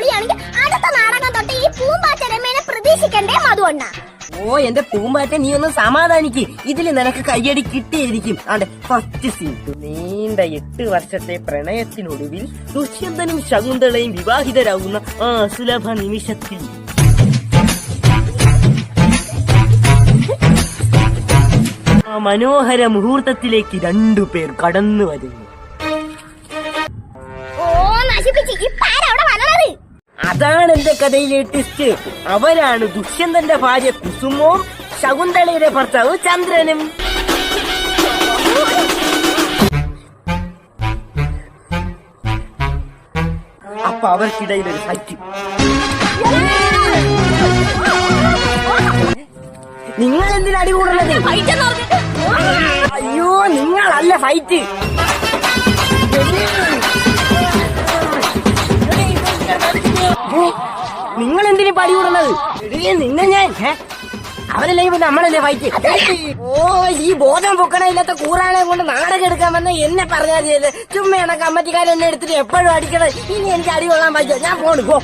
പൊളിയാണെങ്കിൽ അടുത്ത നാടകം തൊട്ട് ഈ പൂമ്പാറ്റ രമേനെ പ്രതീക്ഷിക്കണ്ടേ മധുവണ്ണ? ഓ എന്റെ പൂമ്പാറ്റ നീ ഒന്ന് സമാധാനിക്ക്. ഇതിൽ നിനക്ക് കയ്യടി കിട്ടിയിരിക്കും. ആണ്ടെ ഫസ്റ്റ് സീൻ നീണ്ട എട്ട് വർഷത്തെ പ്രണയത്തിനൊടുവിൽ ദുഷ്യന്തനും ശകുന്തളയും വിവാഹിതരാകുന്ന ആ സുലഭ നിമിഷത്തിൽ. ആ മനോഹര മുഹൂർത്തത്തിലേക്ക് രണ്ടു പേർ കടന്നു വരുന്നു. ഓ നശിപ്പിച്ച്. ഇപ്പൊ ആരവിടെ അതാണ് എന്റെ കഥയിലെ ട്വിസ്റ്റ് അവരാണ് ദുഷ്യന്തന്റെ ഭാര്യ കുസുമവും ശകുന്തളയുടെ ഭർത്താവ് ചന്ദ്രനും. അപ്പൊ അവർക്കിടയിൽ ഒരു ഫൈറ്റ് നിങ്ങൾ എന്തിനടി കൂടുന്നത് അയ്യോ നിങ്ങളല്ല ഫൈറ്റ് നിങ്ങൾ എന്തിനു പടി കൂടുന്നത് നിന്നെ ഞാൻ? അവരല്ലേ ഇപ്പൊ നമ്മളല്ലേ ഫൈറ്റ് ഓ ഈ ബോധം പൊക്കണയില്ലാത്ത കൂറാളെ കൊണ്ട് നാടകം എടുക്കാൻ വന്ന എന്നെ പറഞ്ഞാൽ ചെയ്ത്. ചുമ്മയാണ് കമ്മറ്റിക്കാരൻ എന്നെ എടുത്തിട്ട് എപ്പോഴും അടിക്കണത് ഇനി എനിക്ക് അടി കൊള്ളാൻ പറ്റുമോ ഞാൻ പോണു പോ.